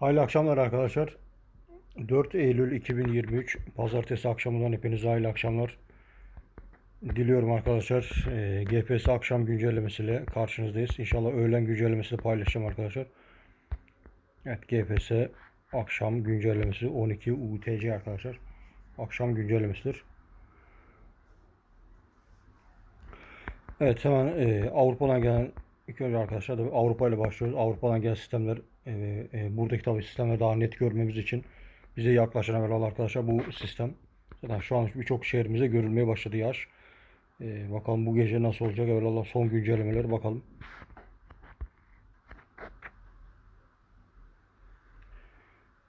Hayırlı akşamlar arkadaşlar. 4 Eylül 2023 Pazartesi akşamından hepinize hayırlı akşamlar. Diliyorum arkadaşlar. Ee, GPS akşam güncellemesiyle karşınızdayız. İnşallah öğlen güncellemesini paylaşacağım arkadaşlar. Evet GPS akşam güncellemesi 12 UTC arkadaşlar. Akşam güncellemesidir. Evet hemen e, Avrupa'dan gelen ilk önce arkadaşlar tabii Avrupa ile başlıyoruz. Avrupa'dan gelen sistemler e, e, buradaki tabii sistemleri daha net görmemiz için bize yaklaşan evvel arkadaşlar bu sistem. Zaten şu an birçok şehrimizde görülmeye başladı yağış. E, bakalım bu gece nasıl olacak evvelallah son güncellemeleri bakalım.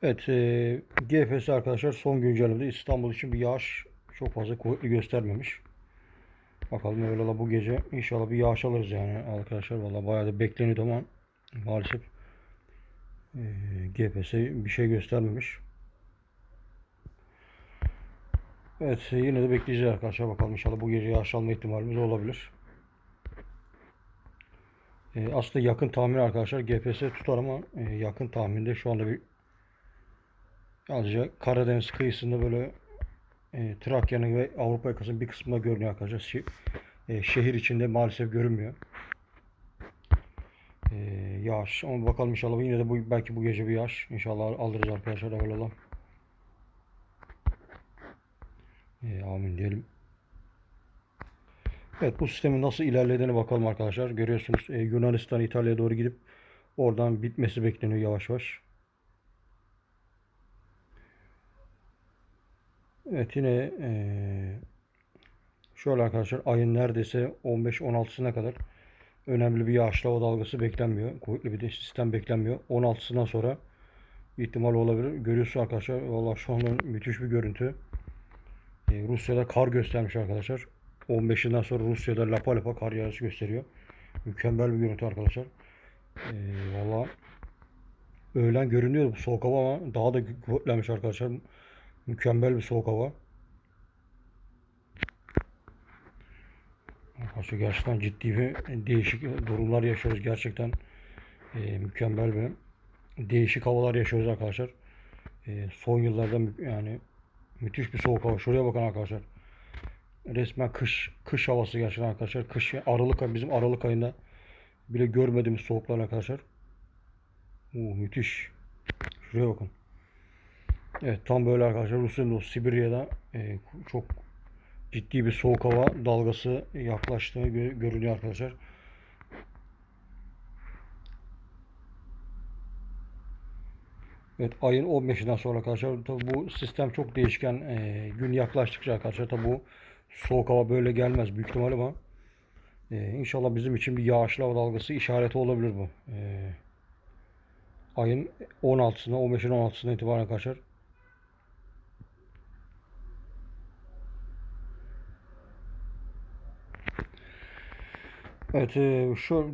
Evet e, GPS arkadaşlar son güncellemede İstanbul için bir yağış çok fazla kuvvetli göstermemiş. Bakalım öyle bu gece inşallah bir yağış alırız yani arkadaşlar. Valla bayağı da bekleniyordu ama maalesef e, GPS bir şey göstermemiş. Evet yine de bekleyeceğiz arkadaşlar. Bakalım inşallah bu gece yağış alma ihtimalimiz olabilir. E, aslında yakın tahmin arkadaşlar GPS tutar ama e, yakın tahminde şu anda bir yalnızca Karadeniz kıyısında böyle e, Trakya'nın ve Avrupa yakasının bir kısmında görünüyor arkadaşlar. Şi- e, şehir içinde maalesef görünmüyor. E, yağış. Ama bakalım inşallah yine de bu belki bu gece bir yağış. İnşallah alırız arkadaşlar evvelallah. E, amin diyelim. Evet bu sistemin nasıl ilerlediğini bakalım arkadaşlar. Görüyorsunuz e, Yunanistan İtalya'ya doğru gidip oradan bitmesi bekleniyor yavaş yavaş. Evet yine eee, şöyle arkadaşlar ayın neredeyse 15-16'sına kadar önemli bir yağışlama dalgası beklenmiyor. Kuvvetli bir sistem beklenmiyor. 16'sından sonra ihtimal olabilir. Görüyorsunuz arkadaşlar valla şu anda müthiş bir görüntü. Eee, Rusya'da kar göstermiş arkadaşlar. 15'inden sonra Rusya'da lapa lapa kar yağışı gösteriyor. Mükemmel bir görüntü arkadaşlar. Eee valla öğlen görünüyor bu soğuk hava ama daha da kuvvetlenmiş arkadaşlar. Mükemmel bir soğuk hava. Arkadaşlar gerçekten ciddi bir değişik durumlar yaşıyoruz. Gerçekten e, mükemmel bir değişik havalar yaşıyoruz arkadaşlar. E, son yıllarda yani müthiş bir soğuk hava. Şuraya bakın arkadaşlar. Resmen kış kış havası gerçekten arkadaşlar. Kış Aralık ay- bizim Aralık ayında bile görmediğimiz soğuklar arkadaşlar. Oo, müthiş. Şuraya bakın. Evet tam böyle arkadaşlar Rusya'nın o Sibirya'da e, çok ciddi bir soğuk hava dalgası yaklaştığı gö- görülüyor arkadaşlar. Evet ayın 15'inden sonra arkadaşlar tabi bu sistem çok değişken e, gün yaklaştıkça arkadaşlar tabi bu soğuk hava böyle gelmez büyük ihtimal ama e, inşallah bizim için bir yağışlı hava dalgası işareti olabilir bu. E, ayın 16'sına 15'in 16'sına itibaren arkadaşlar Evet, e, şu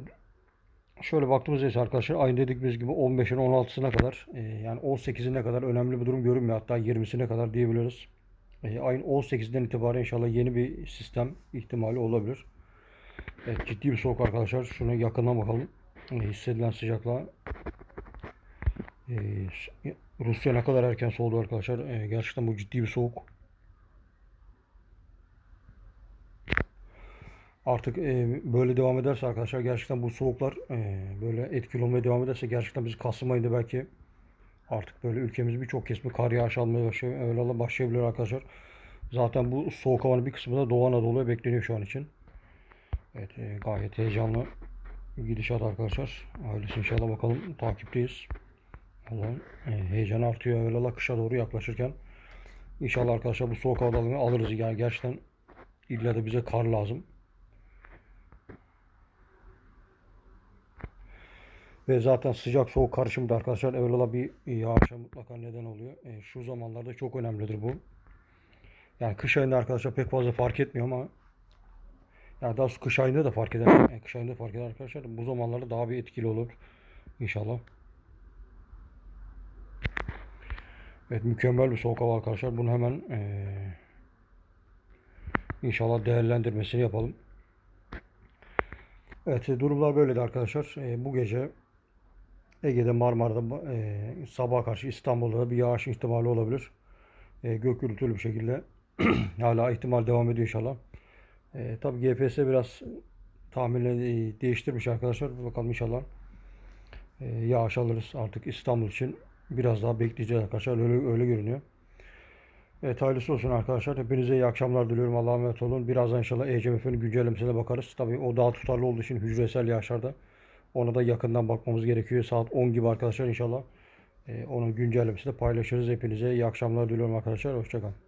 şöyle baktığımızda ise arkadaşlar ayın dediğimiz gibi 15'in 16'sına kadar e, yani 18'ine kadar önemli bir durum görünmüyor. Hatta 20'sine kadar diyebiliriz. E, ayın 18'den itibaren inşallah yeni bir sistem ihtimali olabilir. Evet, ciddi bir soğuk arkadaşlar. Şuna yakından bakalım. E, hissedilen sıcaklığa. E, Rusya ne kadar erken soğudu arkadaşlar. E, gerçekten bu ciddi bir soğuk. Artık e, böyle devam ederse arkadaşlar gerçekten bu soğuklar e, böyle etkili olmaya devam ederse gerçekten biz Kasım ayında belki artık böyle ülkemiz birçok kesimi kar yağışı almaya başlıyor. Başlayabilir arkadaşlar. Zaten bu soğuk havanın bir kısmı da Doğu Anadolu'ya bekleniyor şu an için. Evet e, gayet heyecanlı gidişat arkadaşlar. Ailesi inşallah bakalım takipteyiz. Allah'ın e, heyecan artıyor. Öyle kışa doğru yaklaşırken. İnşallah arkadaşlar bu soğuk hava dalgını alırız. Yani gerçekten illa da bize kar lazım. Ve zaten sıcak soğuk karışımı da arkadaşlar evvela bir yağışa mutlaka neden oluyor. E, şu zamanlarda çok önemlidir bu. Yani kış ayında arkadaşlar pek fazla fark etmiyor ama yani daha kış ayında da fark eder. Yani kış ayında fark eder arkadaşlar. Bu zamanlarda daha bir etkili olur inşallah. Evet mükemmel bir soğuk hava arkadaşlar. Bunu hemen e, inşallah değerlendirmesini yapalım. Evet durumlar böyleydi arkadaşlar. E, bu gece Ege'de Marmara'da e, sabaha karşı İstanbul'da da bir yağış ihtimali olabilir. E, gök gürültülü bir şekilde hala ihtimal devam ediyor inşallah. E, tabii GPS biraz tahminleri e, değiştirmiş arkadaşlar. Bakalım inşallah e, yağış alırız artık İstanbul için. Biraz daha bekleyeceğiz arkadaşlar. Öyle, öyle görünüyor. Evet hayırlısı olsun arkadaşlar. Hepinize iyi akşamlar diliyorum. Allah'a emanet olun. Birazdan inşallah ECMF'nin güncellemesine bakarız. Tabii o daha tutarlı olduğu için hücresel yağışlarda ona da yakından bakmamız gerekiyor. Saat 10 gibi arkadaşlar inşallah. Ee, onun güncellemesini paylaşırız. Hepinize iyi akşamlar diliyorum arkadaşlar. Hoşçakalın.